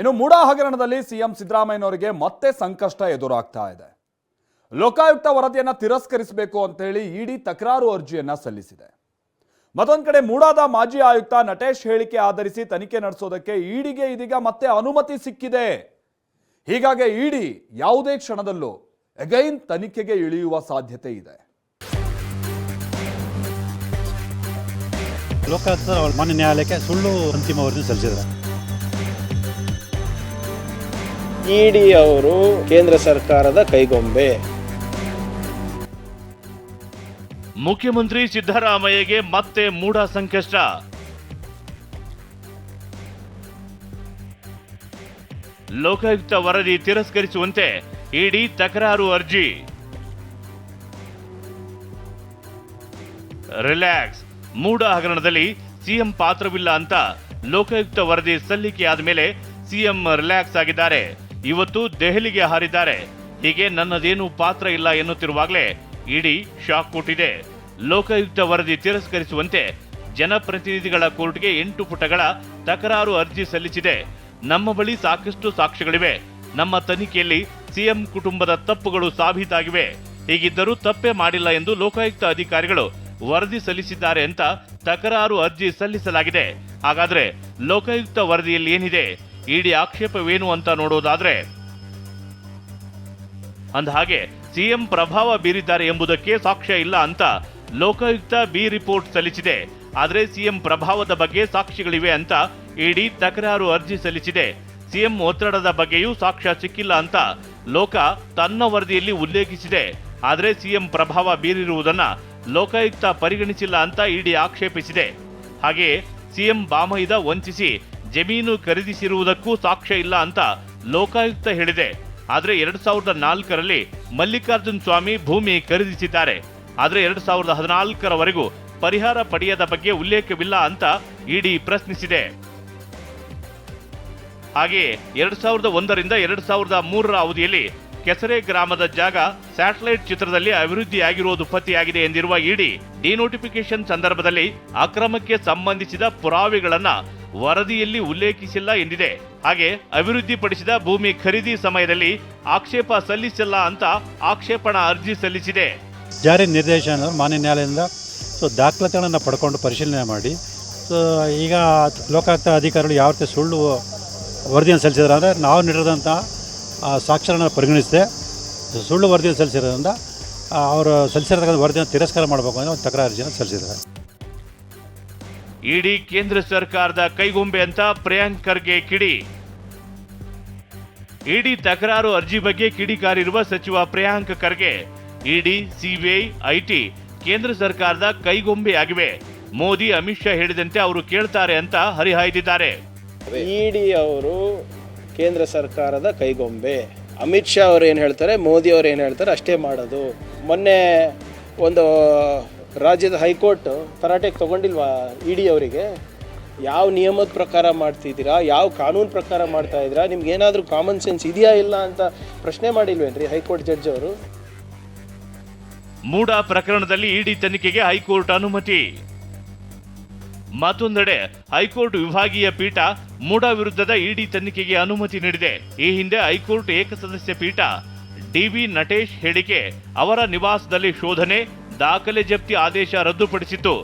ಇನ್ನು ಮೂಡಾ ಹಗರಣದಲ್ಲಿ ಸಿಎಂ ಸಿದ್ದರಾಮಯ್ಯನವರಿಗೆ ಮತ್ತೆ ಸಂಕಷ್ಟ ಎದುರಾಗ್ತಾ ಇದೆ. ಲೋಕಾಯುಕ್ತ ವರದಿಯನ್ನು ತಿರಸ್ಕರಿಸಬೇಕು ಅಂತ ಹೇಳಿ ಇಡಿ ತಕರಾರು ಅರ್ಜಿಯನ್ನ ಸಲ್ಲಿಸಿದೆ. ಮತ್ತೊಂದು ಕಡೆ ಮೂಡಾದ ಮಾಜಿ ಆಯುಕ್ತ ನಟೇಶ್ ಹೇಳಿಕೆ ಆಧರಿಸಿ ತನಿಖೆ ನಡೆಸೋದಕ್ಕೆ ಇಡಿಗೆ ಇದೀಗ ಮತ್ತೆ ಅನುಮತಿ ಸಿಕ್ಕಿದೆ. ಹೀಗಾಗಿ ಇಡಿ ಯಾವುದೇ ಕ್ಷಣದಲ್ಲೂ ಅಗೈನ್ ತನಿಖೆಗೆ ಇಳಿಯುವ ಸಾಧ್ಯತೆ ಇದೆ. ಲೋಕಾಯುಕ್ತ ಮಾನ್ಯ ನ್ಯಾಯಾಲಯಕ್ಕೆ ಸುಳ್ಳು ಅಂತಿಮ ವರದಿ ಸಲ್ಲಿಸಿದ್ದಾರೆ. ಇಡಿ ಅವರು ಕೇಂದ್ರ ಸರ್ಕಾರದ ಕೈಗೊಂಬೆ. ಮುಖ್ಯಮಂತ್ರಿ ಸಿದ್ದರಾಮಯ್ಯಗೆ ಮತ್ತೆ ಮೂಢ ಸಂಕಷ್ಟ. ಲೋಕಾಯುಕ್ತ ವರದಿ ತಿರಸ್ಕರಿಸುವಂತೆ ಇಡಿ ತಕರಾರು ಅರ್ಜಿ. ರಿಲ್ಯಾಕ್ಸ್. ಮೂಡ ಹಗರಣದಲ್ಲಿ ಸಿಎಂ ಪಾತ್ರವಿಲ್ಲ ಅಂತ ಲೋಕಾಯುಕ್ತ ವರದಿ ಸಲ್ಲಿಕೆ ಆದಮೇಲೆ ಸಿಎಂ ರಿಲ್ಯಾಕ್ಸ್ ಆಗಿದ್ದಾರೆ. ಇವತ್ತು ದೆಹಲಿಗೆ ಹಾರಿದ್ದಾರೆ. ಹೀಗೆ ನನ್ನದೇನು ಪಾತ್ರ ಇಲ್ಲ ಎನ್ನುತ್ತಿರುವಾಗಲೇ ಇಡೀ ಶಾಕ್ ಕೊಟ್ಟಿದೆ. ಲೋಕಾಯುಕ್ತ ವರದಿ ತಿರಸ್ಕರಿಸುವಂತೆ ಜನಪ್ರತಿನಿಧಿಗಳ ಕೋರ್ಟ್ಗೆ ಎಂಟು ಪುಟಗಳ ತಕರಾರು ಅರ್ಜಿ ಸಲ್ಲಿಸಿದೆ. ನಮ್ಮ ಬಳಿ ಸಾಕಷ್ಟು ಸಾಕ್ಷ್ಯಗಳಿವೆ. ನಮ್ಮ ತನಿಖೆಯಲ್ಲಿ ಸಿಎಂ ಕುಟುಂಬದ ತಪ್ಪುಗಳು ಸಾಬೀತಾಗಿವೆ. ಹೀಗಿದ್ದರೂ ತಪ್ಪೇ ಮಾಡಿಲ್ಲ ಎಂದು ಲೋಕಾಯುಕ್ತ ಅಧಿಕಾರಿಗಳು ವರದಿ ಸಲ್ಲಿಸಿದ್ದಾರೆ ಅಂತ ತಕರಾರು ಅರ್ಜಿ ಸಲ್ಲಿಸಲಾಗಿದೆ. ಹಾಗಾದ್ರೆ ಲೋಕಾಯುಕ್ತ ವರದಿಯಲ್ಲಿ ಏನಿದೆ? ಇಡಿ ಆಕ್ಷೇಪವೇನು ಅಂತ ನೋಡೋದಾದ್ರೆ ಅಂದಹಾಗೆ ಸಿಎಂ ಪ್ರಭಾವ ಬೀರಿದ್ದಾರೆ ಎಂಬುದಕ್ಕೆ ಸಾಕ್ಷ್ಯ ಇಲ್ಲ ಅಂತ ಲೋಕಾಯುಕ್ತ ಬಿ ರಿಪೋರ್ಟ್ ಸಲ್ಲಿಸಿದೆ. ಆದರೆ ಸಿಎಂ ಪ್ರಭಾವದ ಬಗ್ಗೆ ಸಾಕ್ಷಿಗಳಿವೆ ಅಂತ ಇಡಿ ತಕರಾರು ಅರ್ಜಿ ಸಲ್ಲಿಸಿದೆ. ಸಿಎಂ ಒತ್ತಡದ ಬಗ್ಗೆಯೂ ಸಾಕ್ಷ್ಯ ಸಿಕ್ಕಿಲ್ಲ ಅಂತ ಲೋಕ ತನ್ನ ವರದಿಯಲ್ಲಿ ಉಲ್ಲೇಖಿಸಿದೆ. ಆದರೆ ಸಿಎಂ ಪ್ರಭಾವ ಬೀರಿರುವುದನ್ನ ಲೋಕಾಯುಕ್ತ ಪರಿಗಣಿಸಿಲ್ಲ ಅಂತ ಇಡಿ ಆಕ್ಷೇಪಿಸಿದೆ. ಹಾಗೆಯೇ ಸಿಎಂ ಬಾಮೈದ ವಂಚಿಸಿ ಜಮೀನು ಖರೀದಿಸಿರುವುದಕ್ಕೂ ಸಾಕ್ಷ್ಯ ಇಲ್ಲ ಅಂತ ಲೋಕಾಯುಕ್ತ ಹೇಳಿದೆ. ಆದರೆ ಎರಡ್ ಸಾವಿರದ ನಾಲ್ಕರಲ್ಲಿ ಮಲ್ಲಿಕಾರ್ಜುನ್ ಸ್ವಾಮಿ ಭೂಮಿ ಖರೀದಿಸಿದ್ದಾರೆ. ಆದರೆ ಎರಡ್ ಸಾವಿರದ ಹದಿನಾಲ್ಕರವರೆಗೂ ಪರಿಹಾರ ಪಡೆಯದ ಬಗ್ಗೆ ಉಲ್ಲೇಖವಿಲ್ಲ ಅಂತ ಇಡಿ ಪ್ರಶ್ನಿಸಿದೆ. ಹಾಗೆಯೇ ಎರಡ್ ಸಾವಿರದ ಒಂದರಿಂದ ಎರಡ್ ಸಾವಿರದ ಮೂರರ ಅವಧಿಯಲ್ಲಿ ಕೆಸರೆ ಗ್ರಾಮದ ಜಾಗ ಸ್ಯಾಟಲೈಟ್ ಚಿತ್ರದಲ್ಲಿ ಅಭಿವೃದ್ಧಿಯಾಗಿರುವುದು ಪತ್ತೆಯಾಗಿದೆ ಎಂದಿರುವ ಇಡಿ ಡಿನೋಟಿಫಿಕೇಶನ್ ಸಂದರ್ಭದಲ್ಲಿ ಅಕ್ರಮಕ್ಕೆ ಸಂಬಂಧಿಸಿದ ಪುರಾವೆಗಳನ್ನ ವರದಿಯಲ್ಲಿ ಉಲ್ಲೇಖಿಸಿಲ್ಲ ಎಂದಿದೆ. ಹಾಗೆ ಅಭಿವೃದ್ಧಿಪಡಿಸಿದ ಭೂಮಿ ಖರೀದಿ ಸಮಯದಲ್ಲಿ ಆಕ್ಷೇಪ ಸಲ್ಲಿಸಿಲ್ಲ ಅಂತ ಆಕ್ಷೇಪಣಾ ಅರ್ಜಿ ಸಲ್ಲಿಸಿದೆ. ಜಾರಿ ನಿರ್ದೇಶನ ಮಾನ್ಯ ನ್ಯಾಯಾಲಯದಿಂದ ಸೊ ದಾಖಲಾತಿಗಳನ್ನು ಪಡ್ಕೊಂಡು ಪರಿಶೀಲನೆ ಮಾಡಿ. ಸೊ ಈಗ ಲೋಕಾಯುಕ್ತ ಅಧಿಕಾರಿಗಳು ಯಾವ ರೀತಿ ಸುಳ್ಳು ವರದಿಯನ್ನು ಸಲ್ಲಿಸಿದ್ರೆ ಅಂದರೆ ನಾವು ನೀಡಿದಂಥ ಸಾಕ್ಷ್ಯಗಳನ್ನು ಪರಿಗಣಿಸಿದೆ. ಸುಳ್ಳು ವರದಿಯನ್ನು ಸಲ್ಲಿಸಿರೋದ್ರಿಂದ ಅವರು ಸಲ್ಲಿಸಿರ್ತಕ್ಕಂಥ ವರದಿಯನ್ನು ತಿರಸ್ಕಾರ ಮಾಡಬೇಕು ಅನ್ನೋ ಒಂದು ತಕರಾರು ಅರ್ಜಿಯನ್ನು ಸಲ್ಲಿಸಿದ್ದಾರೆ. ಇಡಿ ಕೇಂದ್ರ ಸರ್ಕಾರದ ಕೈಗೊಂಬೆ ಅಂತ ಪ್ರಿಯಾಂಕ್ ಖರ್ಗೆ ಕಿಡಿ. ಇಡಿ ತಕರಾರು ಅರ್ಜಿ ಬಗ್ಗೆ ಕಿಡಿಕಾರಿರುವ ಸಚಿವ Priyank Kharge. ED CBI IT ಕೇಂದ್ರ ಸರ್ಕಾರದ ಕೈಗೊಂಬೆ ಆಗಿವೆ ಮೋದಿ, ಅಮಿತ್ ಶಾ ಹೇಳಿದಂತೆ ಅವರು ಕೇಳ್ತಾರೆ ಅಂತ ಹರಿಹಾಯ್ದಿದ್ದಾರೆ. ಇಡಿ ಅವರು ಕೇಂದ್ರ ಸರ್ಕಾರದ ಕೈಗೊಂಬೆ. ಅಮಿತ್ ಶಾ ಅವ್ರು ಏನು ಹೇಳ್ತಾರೆ, ಮೋದಿ ಅವ್ರು ಏನು ಹೇಳ್ತಾರೆ, ಅಷ್ಟೇ ಮಾಡೋದು. ಮೊನ್ನೆ ಒಂದು ರಾಜ್ಯದ ಹೈಕೋರ್ಟ್ ತರಾಟೆಗೆ ತಗೊಂಡಿಲ್ವಾ ಇಡಿ ಅವರಿಗೆ? ಯಾವ ನಿಯಮದ ಪ್ರಕಾರ ಮಾಡ್ತಿದ್ದೀರಾ? ಯಾವ ಕಾನೂನು ಪ್ರಕಾರ ಮಾಡ್ತಾ ಇದ್ದೀರಾ? ನಿಮ್ಗೆ ಏನಾದರೂ ಕಾಮನ್ ಸೆನ್ಸ್ ಇದೆಯಾ ಇಲ್ಲ ಅಂತ ಪ್ರಶ್ನೆ ಮಾಡಿಲ್ವೇನ್ರಿ ಹೈಕೋರ್ಟ್ ಜಡ್ಜ್ ಅವರು? ಮೂಡ ಪ್ರಕರಣದಲ್ಲಿ ಇಡಿ ತನಿಖೆಗೆ ಹೈಕೋರ್ಟ್ ಅನುಮತಿ. ಮತ್ತೊಂದೆಡೆ ಹೈಕೋರ್ಟ್ ವಿಭಾಗೀಯ ಪೀಠ ಮೂಡ ವಿರುದ್ಧದ ಇಡಿ ತನಿಖೆಗೆ ಅನುಮತಿ ನೀಡಿದೆ. ಈ ಹಿಂದೆ ಹೈಕೋರ್ಟ್ ಏಕಸದಸ್ಯ ಪೀಠ ಡಿವಿ ನಟೇಶ್ ಹೇಳಿಕೆ ಅವರ ನಿವಾಸದಲ್ಲಿ ಶೋಧನೆ ದಾಖಲೆ ಜಪ್ತಿ ಆದೇಶ ರದ್ದುಪಡಿಸಿತ್ತು.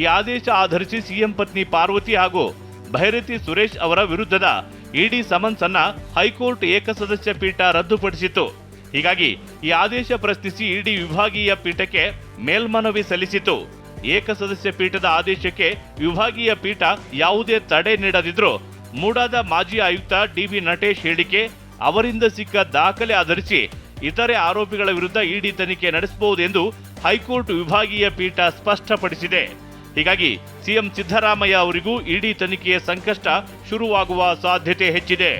ಈ ಆದೇಶ ಆಧರಿಸಿ ಸಿಎಂ ಪತ್ನಿ ಪಾರ್ವತಿ ಹಾಗೂ ಭೈರತಿ ಸುರೇಶ್ ಅವರ ವಿರುದ್ಧದ ಇಡಿ ಸಮನ್ಸ್ ಅನ್ನ ಹೈಕೋರ್ಟ್ ಏಕಸದಸ್ಯ ಪೀಠ ರದ್ದುಪಡಿಸಿತ್ತು. ಹೀಗಾಗಿ ಈ ಆದೇಶ ಪ್ರಶ್ನಿಸಿ ಇಡಿ ವಿಭಾಗೀಯ ಪೀಠಕ್ಕೆ ಮೇಲ್ಮನವಿ ಸಲ್ಲಿಸಿತು ಏಕಸದಸ್ಯ ಪೀಠದ ಆದೇಶಕ್ಕೆ ವಿಭಾಗೀಯ ಪೀಠ ಯಾವುದೇ ತಡೆ ನೀಡದಿದ್ರು ಮೂಡಾದ ಮಾಜಿ ಆಯುಕ್ತ ಡಿಬಿ ನಟೇಶ್ ಹೇಳಿಕೆ, ಅವರಿಂದ ಸಿಕ್ಕ ದಾಖಲೆ ಆಧರಿಸಿ ಇತರೆ ಆರೋಪಿಗಳ ವಿರುದ್ಧ ಇಡಿ ತನಿಖೆ ನಡೆಸಬಹುದು ಎಂದು ಹೈಕೋರ್ಟ್ ವಿಭಾಗೀಯ ಪೀಠ ಸ್ಪಷ್ಟಪಡಿಸಿದೆ. ಹೀಗಾಗಿ ಸಿಎಂ ಸಿದ್ದರಾಮಯ್ಯ ಅವರಿಗೂ ಇಡಿ ತನಿಖೆಯ ಸಂಕಷ್ಟ ಶುರುವಾಗುವ ಸಾಧ್ಯತೆ ಹೆಚ್ಚಿದೆ.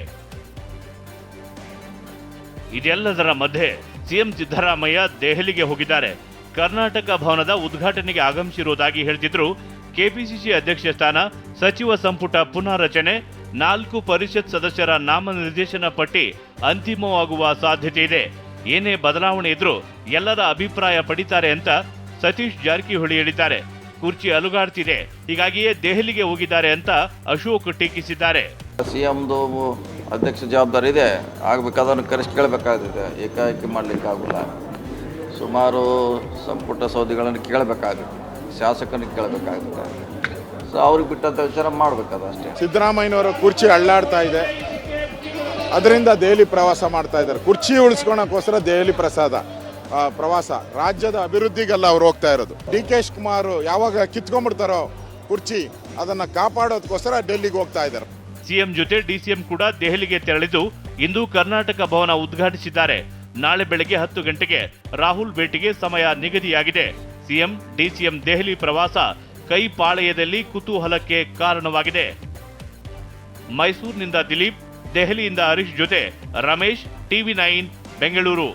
ಇದೆಲ್ಲದರ ಮಧ್ಯೆ ಸಿಎಂ ಸಿದ್ದರಾಮಯ್ಯ ದೆಹಲಿಗೆ ಹೋಗಿದ್ದಾರೆ. ಕರ್ನಾಟಕ ಭವನದ ಉದ್ಘಾಟನೆಗೆ ಆಗಮಿಸಿರುವುದಾಗಿ ಹೇಳ್ತಿದ್ರು ಕೆಪಿಸಿಸಿ ಅಧ್ಯಕ್ಷ ಸ್ಥಾನ ಸಚಿವ ಸಂಪುಟ ಪುನಾರಚನೆ, ನಾಲ್ಕು ಪರಿಷತ್ ಸದಸ್ಯರ ನಾಮನಿರ್ದೇಶನ ಪಟ್ಟಿ ಅಂತಿಮವಾಗುವ ಸಾಧ್ಯತೆ ಇದೆ. ಏನೇ ಬದಲಾವಣೆ ಇದ್ರೂ ಎಲ್ಲರ ಅಭಿಪ್ರಾಯ ಪಡಿತಾರೆ ಅಂತ ಸತೀಶ್ ಜಾರಕಿಹೊಳಿ ಹೇಳಿದ್ದಾರೆ. ಕುರ್ಚಿ ಅಲುಗಾಡ್ತಿದೆ. ಹೀಗಾಗಿಯೇ ದೆಹಲಿಗೆ ಹೋಗಿದ್ದಾರೆ ಅಂತ ಅಶೋಕ್ ಟೀಕಿಸಿದ್ದಾರೆ. ಸಿಎಂದು ಅಧ್ಯಕ್ಷ ಜವಾಬ್ದಾರಿ ಇದೆ. ಆಗಬೇಕಾದ್ರೂ ಕರೆಸ್ಟ್ ಕೇಳಬೇಕಾಗಿದೆ ಏಕಾಏಕಿ ಮಾಡಲಿಕ್ಕೆ ಆಗೋಲ್ಲ. ಸುಮಾರು ಸಂಪುಟ ಸೌದಿಗಳನ್ನು ಕೇಳಬೇಕಾಗುತ್ತೆ. ಶಾಸಕನಿಗೆ ಕೇಳಬೇಕಾಗುತ್ತೆ. ಸೊ ಅವ್ರಿಗೆ ಬಿಟ್ಟಂಥ ವಿಚಾರ ಮಾಡಬೇಕದು ಅಷ್ಟೇ. ಸಿದ್ದರಾಮಯ್ಯನವರ ಕುರ್ಚಿ ಅಳ್ಳಾಡ್ತಾ ಇದೆ. ಅದರಿಂದ ದೆಹಲಿ ಪ್ರವಾಸ ಮಾಡ್ತಾ ಇದ್ದಾರೆ. ಕುರ್ಚಿ ಉಳಿಸ್ಕೊಳಕ್ಕೋಸ್ಕರ ದೆಹಲಿ ಪ್ರಸಾದ ಪ್ರವಾಸ. ರಾಜ್ಯದ ಅಭಿವೃದ್ಧಿಗೆಲ್ಲ ಅವ್ರು ಹೋಗ್ತಾ ಇರೋದು. ಡಿ ಕೆ ಶಿವಕುಮಾರ್ ಯಾವಾಗ ಕಿತ್ಕೊಂಡ್ಬಿಡ್ತಾರೋ ಕುರ್ಚಿ, ಅದನ್ನು ಕಾಪಾಡೋದಕ್ಕೋಸ್ಕರ ಡೆಲ್ಲಿಗೆ ಹೋಗ್ತಾ ಇದ್ದಾರೆ. ಸಿಎಂ ಜೊತೆ ಡಿಸಿಎಂ ಕೂಡ ದೆಹಲಿಗೆ ತೆರಳಿದ್ದು ಇಂದು ಕರ್ನಾಟಕ ಭವನ ಉದ್ಘಾಟಿಸಿದ್ದಾರೆ. ನಾಳೆ ಬೆಳಗ್ಗೆ ಹತ್ತು ಗಂಟೆಗೆ ರಾಹುಲ್ ಭೇಟಿಗೆ ಸಮಯ ನಿಗದಿಯಾಗಿದೆ. ಸಿಎಂ ಡಿಸಿಎಂ ದೆಹಲಿ ಪ್ರವಾಸ ಕೈ ಪಾಳೆಯದಲ್ಲಿ ಕುತೂಹಲಕ್ಕೆ ಕಾರಣವಾಗಿದೆ. ಮೈಸೂರಿನಿಂದ ದಿಲೀಪ್ ದೆಹಲಿಯಿಂದ ಹರೀಶ್ ಜೊತೆ ರಮೇಶ್ ಟಿವಿ ನೈನ್ ಬೆಂಗಳೂರು.